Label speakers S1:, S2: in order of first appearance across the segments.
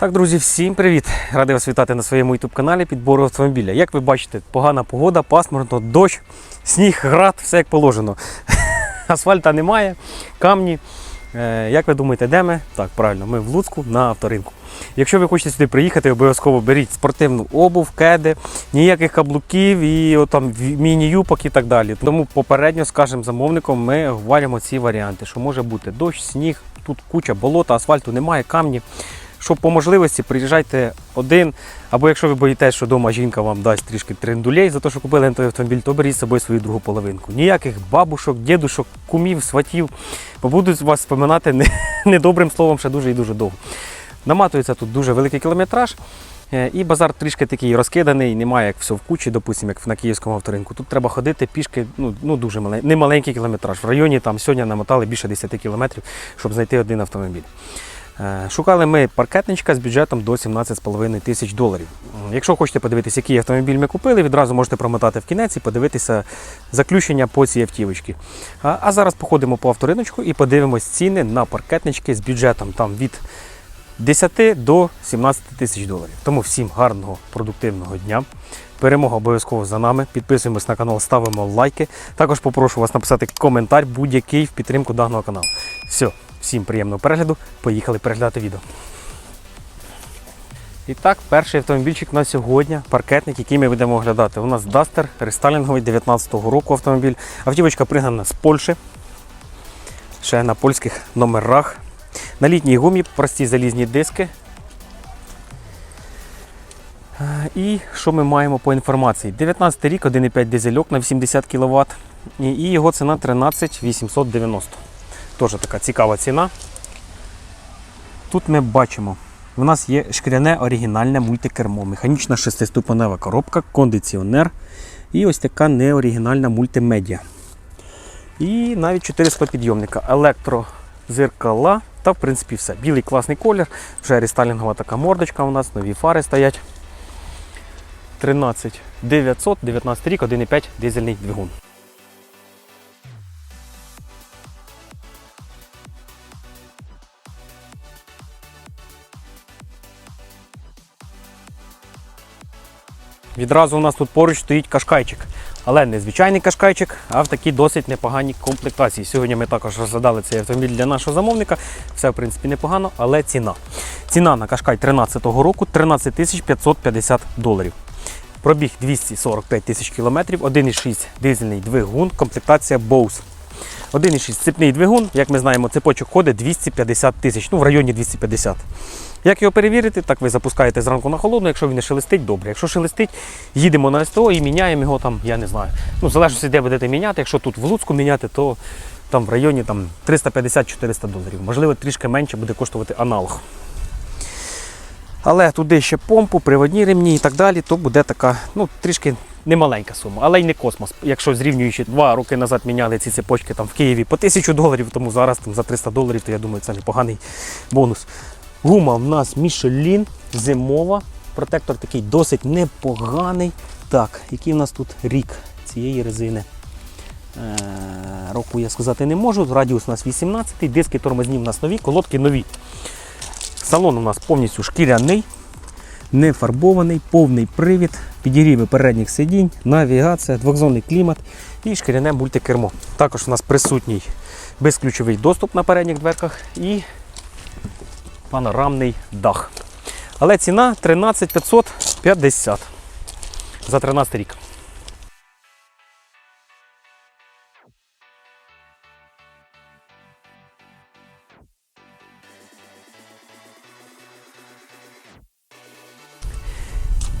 S1: Так, друзі, всім привіт! Радий вас вітати на своєму youtube каналі підбору автомобіля. Як ви бачите, погана погода, пасмурно, дощ, сніг, град, все як положено. Асфальта немає, камні. Е, як ви думаєте, де ми? Так, правильно, ми в Луцьку на авторинку. Якщо ви хочете сюди приїхати, обов'язково беріть спортивну обув, кеди, ніяких каблуків і там міні-юпок і так далі. Тому попередньо скажемо замовникам, ми говоримо ці варіанти, що може бути дощ, сніг, тут куча болота, асфальту немає, камні. Щоб по можливості приїжджайте один, або якщо ви боїтесь, що вдома жінка вам дасть трішки трендулей за те, що купили той автомобіль, то беріть з собою свою другу половинку. Ніяких бабушок, дідушок, кумів, сватів, бо будуть вас споминати не- недобрим словом ще дуже і дуже довго. Наматується тут дуже великий кілометраж. е, І базар трішки такий розкиданий, немає як все в кучі, допустимо, як на київському авторинку. Тут треба ходити пішки, ну, ну дуже маленький, не маленький кілометраж. В районі там сьогодні намотали більше 10 кілометрів, щоб знайти один автомобіль. Е, Шукали ми паркетничка з бюджетом до 17,5 тисяч доларів. Якщо хочете подивитися, який автомобіль ми купили, відразу можете промотати в кінець і подивитися заключення по цій автівочці. А, зараз походимо по авториночку і подивимось ціни на паркетнички з бюджетом там від 10 до 17 тисяч доларів. Тому всім гарного продуктивного дня. Перемога обов'язково за нами. Підписуємось на канал, ставимо лайки. Також попрошу вас написати коментар будь-який в підтримку даного каналу. Все, всім приємного перегляду. Поїхали переглядати відео. І так, перший автомобільчик на сьогодні, паркетник, який ми будемо оглядати. У нас Duster рестайлінговий 19-го року автомобіль. Автівочка пригнана з Польщі. Ще на польських номерах. На літній гумі прості залізні диски. І що ми маємо по інформації? 19 рік, 1,5 дизельок на 80 кВт. І його ціна 13 890. Теж така цікава ціна. Тут ми бачимо, в нас є шкіряне оригінальне мультикермо, механічна шестиступенева коробка, кондиціонер і ось така неоригінальна мультимедіа. І навіть 4 склопідйомника, електрозеркала та в принципі все. Білий класний колір, вже рестайлінгова така мордочка у нас, нові фари стоять. 13 900, 19 рік, 1,5 дизельний двигун. Відразу у нас тут поруч стоїть кашкайчик. Але не звичайний кашкайчик, а в такій досить непоганій комплектації. Сьогодні ми також розглядали цей автомобіль для нашого замовника. Все, в принципі, непогано, але ціна. Ціна на кашкай 13-го року 13 550 доларів. Пробіг 245 тисяч кілометрів, 1,6 дизельний двигун, комплектація Bose. 1,6 цепний двигун, як ми знаємо, цепочок ходить 250 тисяч, ну в районі 250. Як його перевірити, так ви запускаєте зранку на холодну, якщо він не шелестить, добре. Якщо шелестить, їдемо на СТО і міняємо його там, я не знаю. Ну, залежно, де будете міняти. Якщо тут в Луцьку міняти, то там в районі там, 350-400 доларів. Можливо, трішки менше буде коштувати аналог. Але туди ще помпу, приводні ремні і так далі, то буде така, ну, трішки немаленька сума, але й не космос. Якщо зрівнюючи два роки назад міняли ці цепочки там в Києві по 1000 доларів, тому зараз там за 300 доларів, то я думаю, це непоганий бонус. Гума в нас Michelin зимова. Протектор такий досить непоганий. Так, який в нас тут рік цієї резини? Е, року я сказати не можу. Радіус у нас 18, диски тормозні у нас нові, колодки нові. Салон у нас повністю шкіряний, не фарбований, повний привід, підігріви передніх сидінь, навігація, двохзонний клімат і шкіряне мультикермо. Також у нас присутній безключовий доступ на передніх дверках і панорамний дах. Але ціна 13 550 за 13 рік.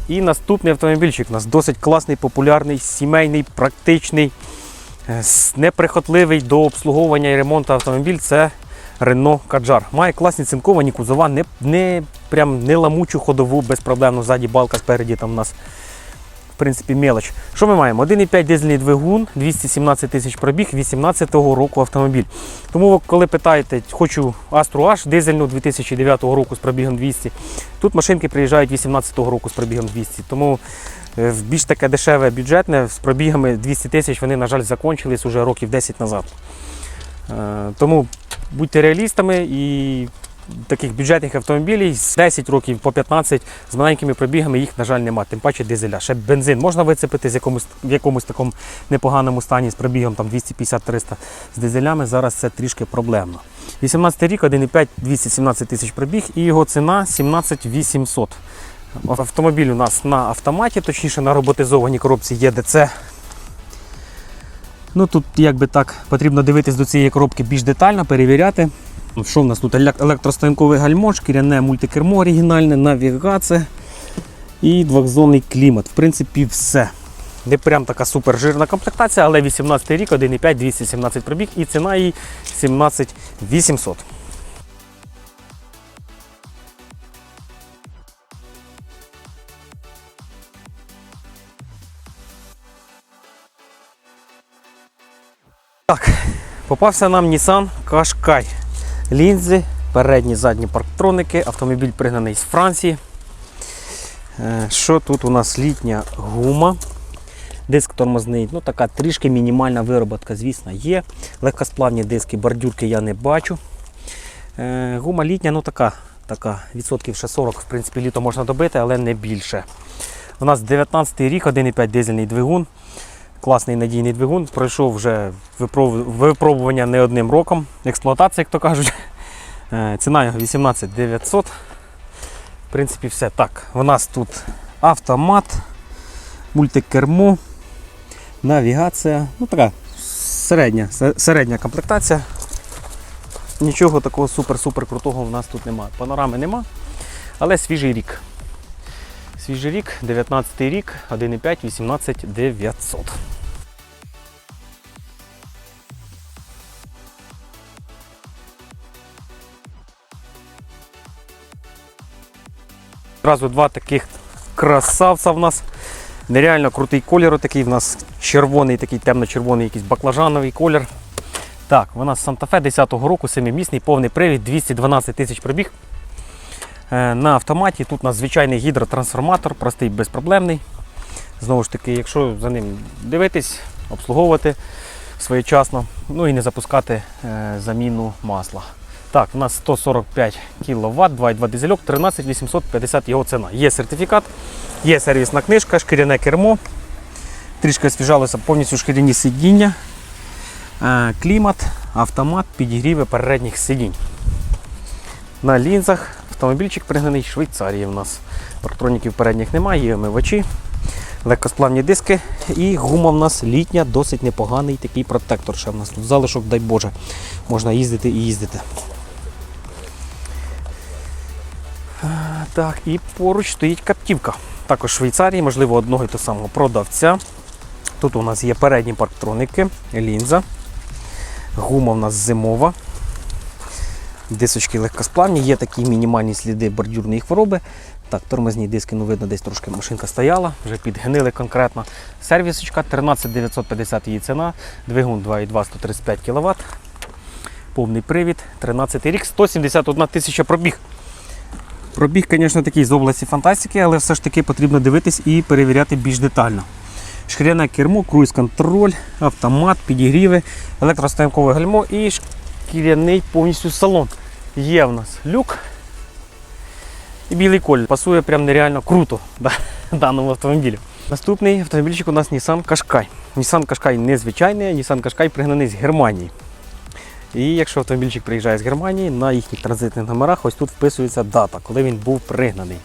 S1: І наступний автомобільчик у нас досить класний, популярний, сімейний, практичний, е, неприхотливий до обслуговування і ремонту автомобіль. Це Renault Kadjar. Має класні цинковані кузова, не, не, прям не ламучу ходову, безпроблемно. Ззаді балка спереді там у нас в принципі мелоч. Що ми маємо? 1,5 дизельний двигун, 217 тисяч пробіг, 18-го року автомобіль. Тому коли питаєте, хочу Astra H дизельну 2009 року з пробігом 200, тут машинки приїжджають 18-го року з пробігом 200. Тому е, в більш таке дешеве бюджетне з пробігами 200 тисяч вони, на жаль, закончились уже років 10 назад. Е, Тому будьте реалістами і таких бюджетних автомобілів з 10 років по 15 з маленькими пробігами їх, на жаль, немає. Тим паче дизеля. Ще бензин можна вицепити з якомусь, в якомусь такому непоганому стані з пробігом там 250-300 з дизелями. Зараз це трішки проблемно. 18 рік, 1,5, 217 тисяч пробіг і його ціна 17 800. Автомобіль у нас на автоматі, точніше на роботизованій коробці ЄДЦ. Ну тут якби так потрібно дивитись до цієї коробки більш детально, перевіряти. Що в нас тут? Електростанковий гальмо, шкіряне мультикермо оригінальне, навігація і двохзонний клімат. В принципі, все. Не прям така супер жирна комплектація, але 18 рік, 1,5, 217 пробіг і ціна її 17 800. Так, попався нам Nissan Qashqai. Лінзи, передні, задні парктроники, автомобіль пригнаний з Франції. Е, Що тут у нас літня гума. Диск тормозний, ну така трішки мінімальна вироботка, звісно, є. Легкосплавні диски, бордюрки я не бачу. Е, Гума літня, ну така, така відсотків ще 40, в принципі, літо можна добити, але не більше. У нас 19 рік, 1,5 дизельний двигун. Класний надійний двигун. Пройшов вже випробування не одним роком. Експлуатація, як то кажуть. Е, Ціна його 18 900. В принципі, все. Так, у нас тут автомат, мультикермо, навігація. Ну така середня, середня комплектація. Нічого такого супер-супер крутого в нас тут немає. Панорами нема, але свіжий рік. Свіжий рік, 19 рік, 1,5, 18 900. Одразу два таких красавця в нас. Нереально крутий колір такий. В нас червоний, такий темно-червоний, якийсь баклажановий колір. Так, вона з Санта-Фе 10-го року, семимісний, повний привід, 212 тисяч пробіг. Е, На автоматі тут у нас звичайний гідротрансформатор, простий, безпроблемний. Знову ж таки, якщо за ним дивитись, обслуговувати своєчасно, ну і не запускати е, заміну масла. Так, у нас 145 кВт, 2,2 дизельок, 13 850 його ціна. Є сертифікат, є сервісна книжка, шкіряне кермо. Трішки освіжалося повністю шкіряні сидіння, е, клімат, автомат, підігріви передніх сидінь. На лінзах автомобільчик пригнаний з Швейцарії в нас. Парктроніків передніх немає, є омивачі, легкосплавні диски і гума в нас літня, досить непоганий такий протектор. Ще в нас тут залишок, дай Боже, можна їздити і їздити. Так, і поруч стоїть каптівка. Також в Швейцарії, можливо, одного і того самого продавця. Тут у нас є передні парктроники, лінза. Гума в нас зимова. Дисочки легкосплавні, є такі мінімальні сліди бордюрної хвороби. Так, тормозні диски, ну видно, десь трошки машинка стояла, вже підгнили конкретно. Сервісочка 13 950 її ціна, двигун 2,2 135 кВт. Повний привід, 13 рік, 171 тисяча пробіг. Пробіг, звісно, такий з області фантастики, але все ж таки потрібно дивитись і перевіряти більш детально. Шкіряне кермо, круїз-контроль, автомат, підігріви, електростоянкове гальмо і шкіряний повністю салон. Є в нас люк і білий колір. Пасує прям нереально круто да, даному автомобілю. Наступний автомобільчик у нас Nissan Qashqai. Nissan Qashqai незвичайний, Nissan Qashqai пригнаний з Германії. І якщо автомобільчик приїжджає з Германії, на їхніх транзитних номерах ось тут вписується дата, коли він був пригнаний.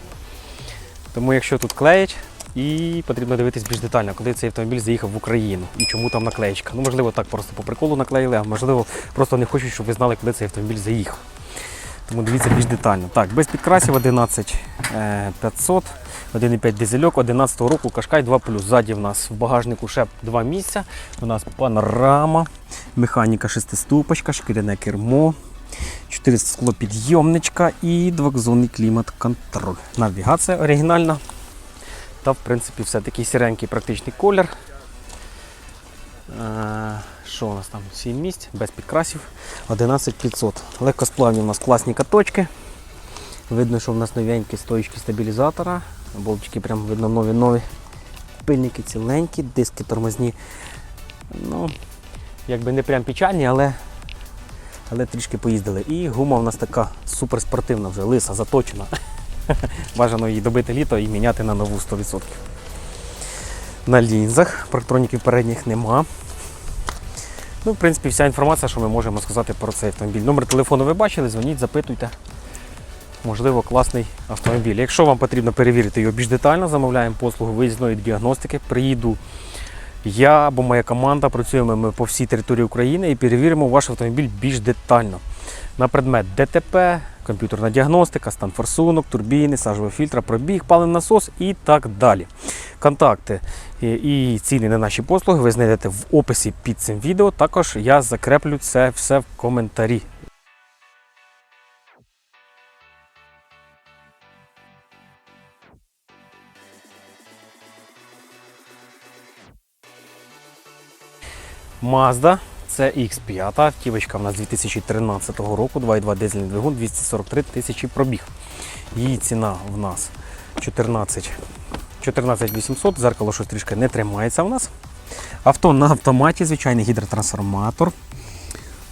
S1: Тому якщо тут клеять, і потрібно дивитись більш детально, коли цей автомобіль заїхав в Україну і чому там наклеєчка. Ну, можливо, так просто по приколу наклеїли, а можливо, просто не хочуть, щоб ви знали, коли цей автомобіль заїхав. Тому дивіться більш детально. Так, без підкрасів 11 е, 500, 1,5 дизельок, 11 року Кашкай 2 Ззаді в нас в багажнику ще два місця. У нас панорама, механіка шестиступочка, шкіряне кермо, 400 склопідйомничка і двохзонний клімат-контроль. Навігація оригінальна. Та, в принципі, все такий сіренький практичний колір. Що у нас там? 7 місць, без підкрасів, 11500. Легкосплавні у нас класні каточки. Видно, що в нас новенькі стоїчки стабілізатора. Болтики прям видно нові-нові. Пильники ціленькі, диски тормозні. Ну, якби не прям печальні, але але трішки поїздили. І гума у нас така суперспортивна вже, лиса, заточена. Бажано її добити літо і міняти на нову 100%. На лінзах, парктроніків передніх нема. Ну, в принципі, вся інформація, що ми можемо сказати про цей автомобіль. Номер телефону ви бачили, дзвоніть, запитуйте. Можливо, класний автомобіль. Якщо вам потрібно перевірити його більш детально, замовляємо послугу виїзної діагностики. Приїду я або моя команда, працюємо ми по всій території України і перевіримо ваш автомобіль більш детально. На предмет ДТП, комп'ютерна діагностика, стан форсунок, турбіни, сажового фільтра, пробіг, паливний насос і так далі. Контакти і- і ціни на наші послуги ви знайдете в описі під цим відео. Також я закреплю це все в коментарі. Mazda CX5, автівочка в нас 2013 року, 2.2 дизельний двигун, 243 тисячі пробіг. Її ціна в нас 14 14 800, зеркало щось трішки не тримається в нас. Авто на автоматі, звичайний гідротрансформатор.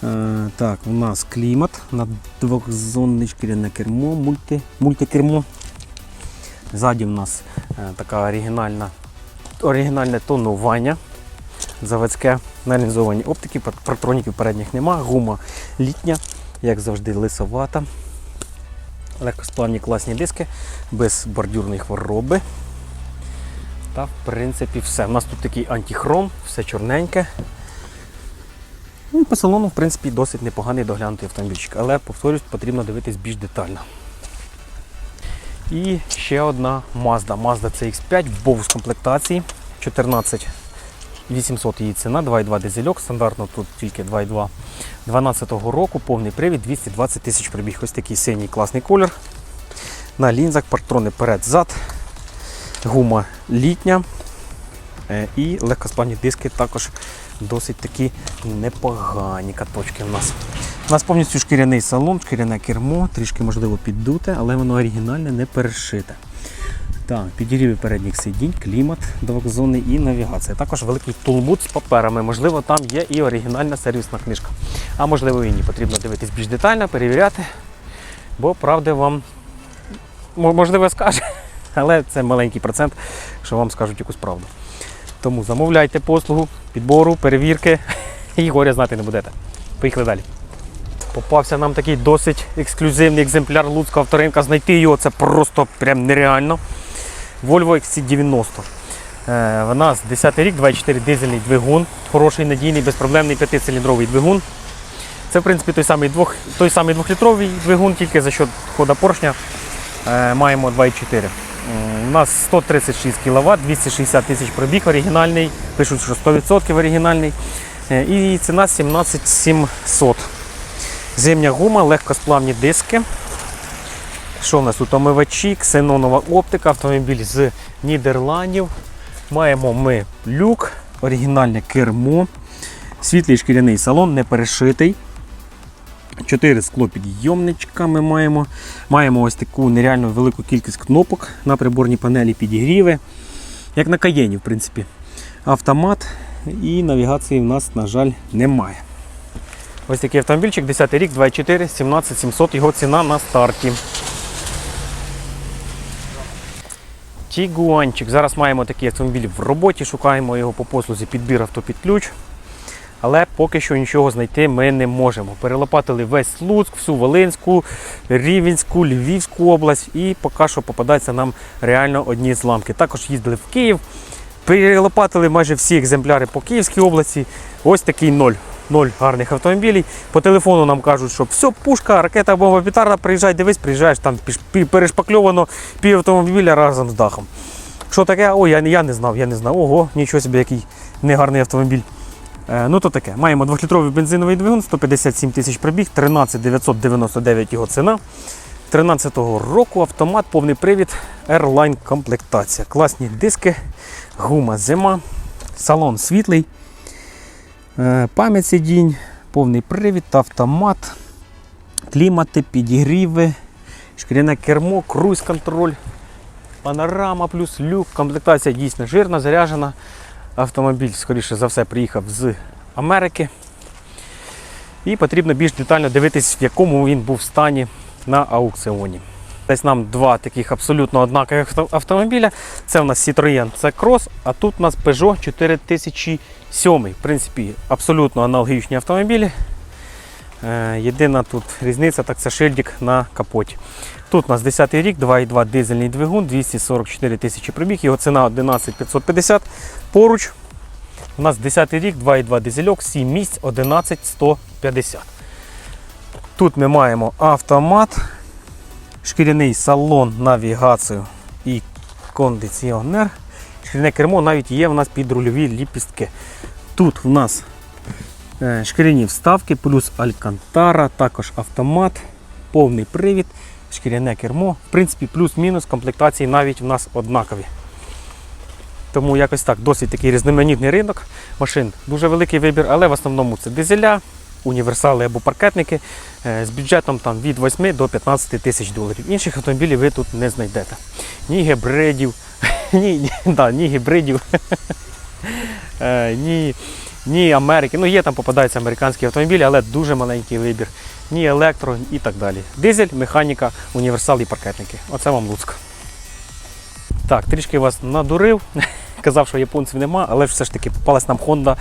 S1: Е, так, у нас клімат на двохзонне шкіряне кермо, мульти, мультикермо. Ззаді у нас е, така оригінальне тонування заводське, налінзовані оптики, партроніків передніх нема, гума літня, як завжди, лисовата. Легкосплавні класні диски, без бордюрної хвороби. Та в принципі все. У нас тут такий антихром, все чорненьке. Ну, по салону, в принципі, досить непоганий доглянутий автомобільчик, але, повторюсь, потрібно дивитись більш детально. І ще одна Mazda. Mazda CX5 в боус комплектації 14 800 її ціна, 2,2 дизельок, стандартно тут тільки 2,2 12-го року, повний привід, 220 тисяч пробіг. Ось такий синій класний колір. На лінзах, партрони перед-зад, гума літня е, і легкосплавні диски також досить такі непогані каточки в нас. У нас повністю шкіряний салон, шкіряне кермо, трішки можливо піддуте, але воно оригінальне, не перешите. Так, підігріви передніх сидінь, клімат двохзонний і навігація. Також великий тулбут з паперами. Можливо, там є і оригінальна сервісна книжка. А можливо і ні. Потрібно дивитись більш детально, перевіряти. Бо правди вам можливо скаже, але це маленький процент, що вам скажуть якусь правду. Тому замовляйте послугу, підбору, перевірки і горя знати не будете. Поїхали далі. Попався нам такий досить ексклюзивний екземпляр Луцького авторинка. Знайти його це просто прям нереально. Volvo XC90. Е, в нас 10 рік, 2,4 дизельний двигун, хороший, надійний, безпроблемний 5-циліндровий двигун. Це, в принципі, той самий, двох, той самий 2-літровий двигун, тільки за счет хода поршня е, маємо 2,4. У нас 136 кВт, 260 тисяч пробіг оригінальний, пишуть, що 100% оригінальний. Е, І ціна 17 700. Зимня гума, легкосплавні диски. Що в нас тут? Омивачі, ксенонова оптика, автомобіль з Нідерландів. Маємо ми люк, оригінальне кермо, світлий шкіряний салон, не перешитий. Чотири склопідйомничка ми маємо. Маємо ось таку нереально велику кількість кнопок на приборній панелі підігріви. Як на каєні, в принципі. Автомат і навігації в нас, на жаль, немає. Ось такий автомобільчик, 10 рік, 2.4, 17 700, його ціна на старті. Тігуанчик. Зараз маємо такий автомобіль в роботі, шукаємо його по послузі підбір авто під ключ. Але поки що нічого знайти ми не можемо. Перелопатили весь Луцьк, всю Волинську, Рівенську, Львівську область і поки що попадаються нам реально одні зламки. Також їздили в Київ, перелопатили майже всі екземпляри по Київській області. Ось такий ноль. Ноль гарних автомобілів. По телефону нам кажуть, що все, пушка, ракета, бомба, петарда, приїжджай, дивись, приїжджаєш, там перешпакльовано пів автомобіля разом з дахом. Що таке? Ой, я, я не знав, я не знав. Ого, нічого собі, який негарний автомобіль. Е, ну то таке. Маємо 2-літровий бензиновий двигун, 157 тисяч пробіг, 13 999 його ціна. 13-го року автомат, повний привід, Airline комплектація. Класні диски, гума зима, салон світлий, пам'ять сидінь, повний привід, автомат, клімати, підігріви, шкіряне кермо, круїз-контроль, панорама плюс люк. Комплектація дійсно жирна, заряджена. Автомобіль, скоріше за все, приїхав з Америки. І потрібно більш детально дивитись, в якому він був стані на аукціоні. Десь нам два таких абсолютно однакових автомобіля. Це у нас Citroën C-Cross, а тут у нас Peugeot 4007. В принципі, абсолютно аналогічні автомобілі. Е, Єдина тут різниця, так це шильдик на капоті. Тут у нас 10 й рік, 2,2 дизельний двигун, 244 тисячі пробіг, його ціна 11 550. Поруч у нас 10 рік, 2,2 дизельок, 7 місць, 11 150. Тут ми маємо автомат, шкіряний салон, навігацію і кондиціонер. Шкіряне кермо навіть є у нас під рульові ліпістки. Тут у нас е, шкіряні вставки, плюс алькантара, також автомат, повний привід, шкіряне кермо. В принципі, плюс-мінус комплектації навіть у нас однакові. Тому якось так, досить такий різноманітний ринок машин. Дуже великий вибір, але в основному це дизеля, універсали або паркетники е, з бюджетом там, від 8 до 15 тисяч доларів. Інших автомобілів ви тут не знайдете. Ні гібридів, ні, да, ні гібридів, е, ні, ні Америки. Ну, є там попадаються американські автомобілі, але дуже маленький вибір. Ні електро і так далі. Дизель, механіка, універсал і паркетники. Оце вам Луцьк. Так, трішки вас надурив. Казав, що японців нема, але все ж таки попалась нам Honda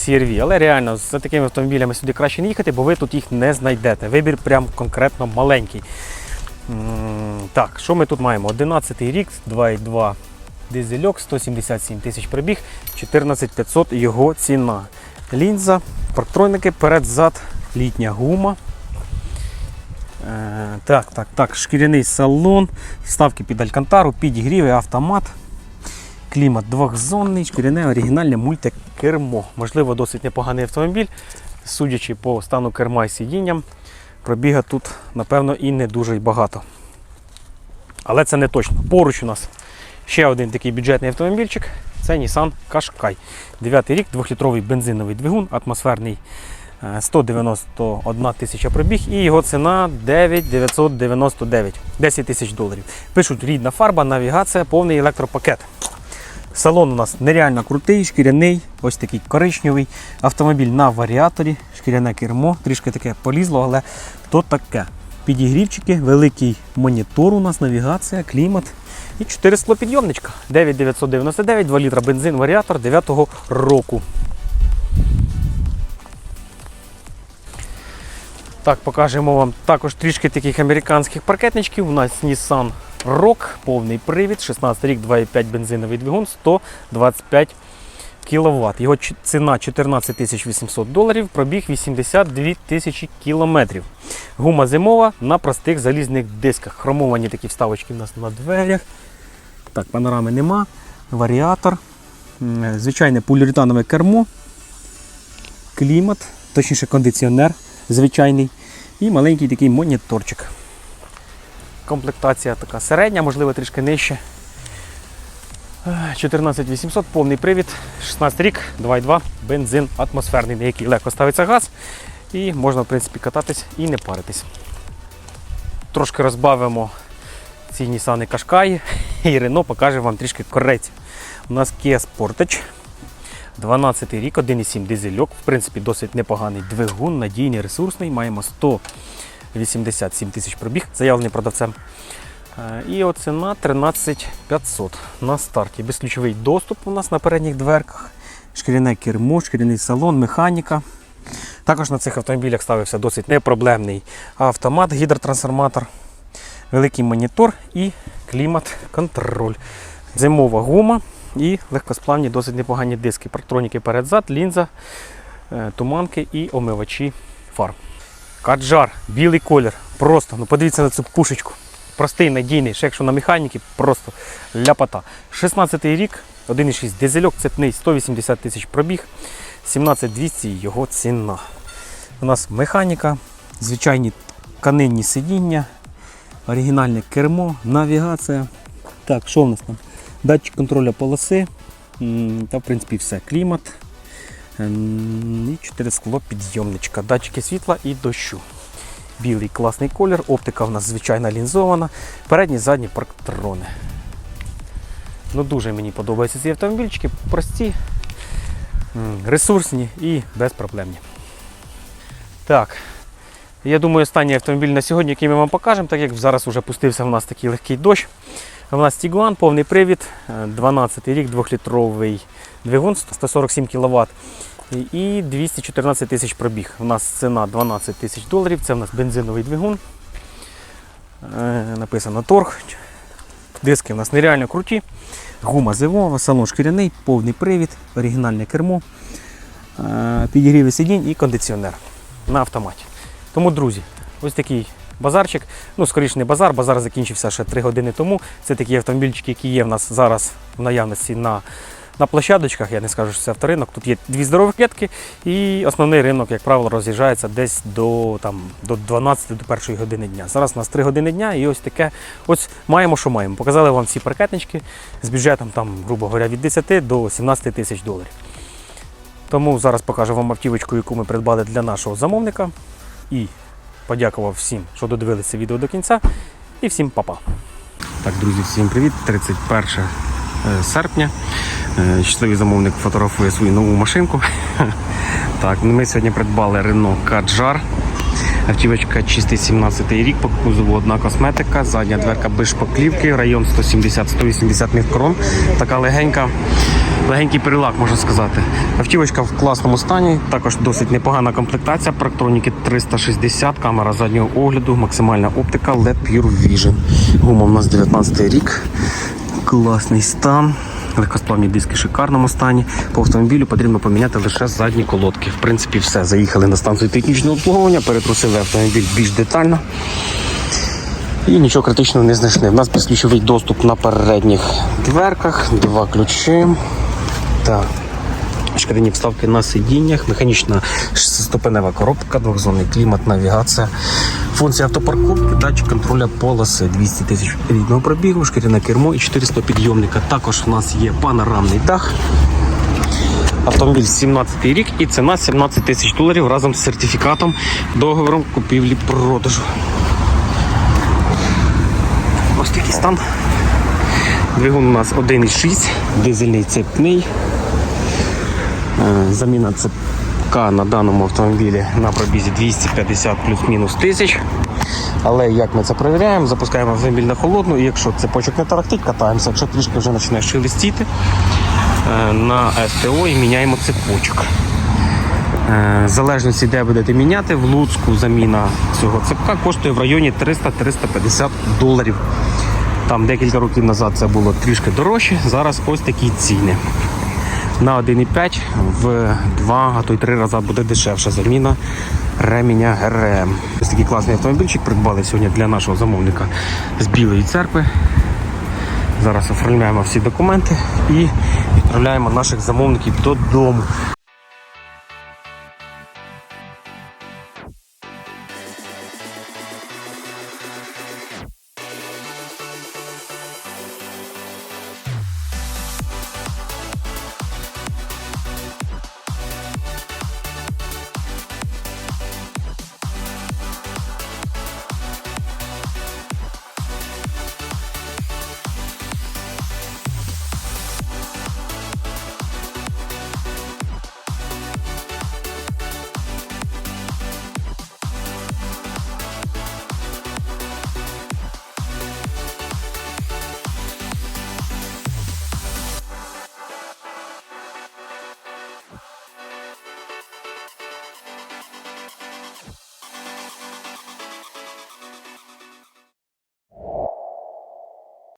S1: CR-V. Але реально за такими автомобілями сюди краще не їхати, бо ви тут їх не знайдете. Вибір прям конкретно маленький. Так, що ми тут маємо? 11 рік, 2,2 дизельок, 177 тисяч пробіг, 14 500 його ціна. Лінза, парктроники, перед-зад, літня гума. Е, так, так, так, шкіряний салон, вставки під алькантару, підігріви, автомат, клімат двохзонний, шкіряне оригінальне мультикермо. Можливо, досить непоганий автомобіль, судячи по стану керма і сидінням, пробіга тут, напевно, і не дуже багато. Але це не точно. Поруч у нас ще один такий бюджетний автомобільчик. Це Nissan Qashqai. 9 рік, 2-літровий бензиновий двигун, атмосферний е, 191 тисяча пробіг і його ціна 9999, 10 тисяч доларів. Пишуть рідна фарба, навігація, повний електропакет. Салон у нас нереально крутий, шкіряний, ось такий коричневий. Автомобіль на варіаторі, шкіряне кермо, трішки таке полізло, але то таке. Підігрівчики, великий монітор у нас, навігація, клімат. І 4 склопідйомничка. 9999, 2 літра бензин, варіатор 9 року. Так, покажемо вам також трішки таких американських паркетничків. У нас Nissan Rock, повний привід, 16 рік, 2,5 бензиновий двигун, 125 кВт. Його ціна 14 800 доларів, пробіг 82 тисячі кілометрів. Гума зимова на простих залізних дисках. Хромовані такі вставочки у нас на дверях. Так, панорами нема. Варіатор. Звичайне поліуретанове кермо. Клімат, точніше кондиціонер звичайний. І маленький такий моніторчик. Комплектація така середня, можливо, трішки нижче. Е, 14800, повний привід, 16 рік, 2,2, бензин атмосферний, на який легко ставиться газ. І можна, в принципі, кататись і не паритись. Трошки розбавимо ці Nissan Qashqai і Renault покаже вам трішки корейців. У нас Kia Sportage. 12 рік, 1,7 дизельок, в принципі, досить непоганий двигун, надійний, ресурсний. Маємо 187 тисяч пробіг, заявлений продавцем. І от ціна 13 500 на старті. Безключовий доступ у нас на передніх дверках, шкіряне кермо, шкіряний салон, механіка. Також на цих автомобілях ставився досить непроблемний автомат, гідротрансформатор, великий монітор і клімат-контроль. Зимова гума і легкосплавні, досить непогані диски. Парктроніки перед-зад, лінза, е, туманки і омивачі фар. Каджар, білий колір. Просто, ну подивіться на цю пушечку. Простий, надійний, ще якщо на механіки, просто ляпота. 16 рік, 1,6 дизельок, цепний, 180 тисяч пробіг, 17200 його ціна. У нас механіка, звичайні тканинні сидіння, оригінальне кермо, навігація. Так, що в нас там? Датчик контролю полоси. Та, в принципі, все. Клімат. І 4 скло підйомничка. Датчики світла і дощу. Білий класний колір, оптика в нас звичайно лінзована. Передні, задні парктрони. Ну, дуже мені подобаються ці автомобільчики. Прості, ресурсні і безпроблемні. Так. Я думаю, останній автомобіль на сьогодні, який ми вам покажемо, так як зараз вже пустився в нас такий легкий дощ. У нас Тігуан, повний привід, е, 12 рік, 2-літровий двигун, 147 кВт і 214 тисяч пробіг. У нас ціна 12 тисяч доларів, це у нас бензиновий двигун. Е, Написано торг. Диски у нас нереально круті. Гума зимова, салон шкіряний, повний привід, оригінальне кермо, е, підігріви сидінь і кондиціонер на автоматі. Тому, друзі, ось такий базарчик. Ну, скоріше не базар, базар закінчився ще 3 години тому. Це такі автомобільчики, які є в нас зараз в наявності на, на площадочках. Я не скажу, що це авторинок. Тут є дві здорові клітки, і основний ринок, як правило, роз'їжджається десь до, там, до 12 до 1 години дня. Зараз у нас 3 години дня і ось таке. Ось маємо, що маємо. Показали вам всі паркетнички з бюджетом, там, грубо говоря, від 10 до 17 тисяч доларів. Тому зараз покажу вам автівочку, яку ми придбали для нашого замовника. І подякував всім, що додивилися відео до кінця. І всім па-па. Так, друзі, всім привіт. 31 е, серпня. Е, Щасливий замовник фотографує свою нову машинку. Так, ми сьогодні придбали Renault Kadjar. Автівочка чистий 17 рік, по кузову одна косметика, задня дверка без шпаклівки, район 170-180 мікрон. Така легенька, легенький перелак, можна сказати. Автівочка в класному стані, також досить непогана комплектація. Парктроніки 360, камера заднього огляду, максимальна оптика, LED Pure Vision. Гума у нас 19 рік. Класний стан. Легкосплавні диски в шикарному стані. По автомобілю потрібно поміняти лише задні колодки. В принципі, все. Заїхали на станцію технічного обслуговування, перетрусили автомобіль більш детально. І нічого критичного не знайшли. У нас безключовий доступ на передніх дверках, два ключі. Так. Шкіряні вставки на сидіннях, механічна ступенева коробка, двохзонний клімат, навігація, функція автопарковки, датчик контроля полоси, 200 тисяч рідного пробігу, шкіряне кермо і 400 підйомника. Також у нас є панорамний дах. Автомобіль 17 рік і ціна 17 тисяч доларів разом з сертифікатом договором купівлі-продажу. Ось такий стан. Двигун у нас 1,6, дизельний цепний. Е, Заміна цепка на даному автомобілі на пробізі 250 плюс-мінус тисяч. Але як ми це перевіряємо, запускаємо автомобіль на холодну, і якщо цепочок не тарахтить, катаємося. Якщо трішки вже починає шелестіти, е, на СТО і міняємо цепочок. Е, В залежності, де будете міняти, в Луцьку заміна цього цепка коштує в районі 300-350 доларів. Там декілька років назад це було трішки дорожче, зараз ось такі ціни. На 1,5 в 2, а то й 3 рази буде дешевша заміна ременя ГРМ. Ось такий класний автомобільчик придбали сьогодні для нашого замовника з Білої церкви. Зараз оформляємо всі документи і відправляємо наших замовників додому.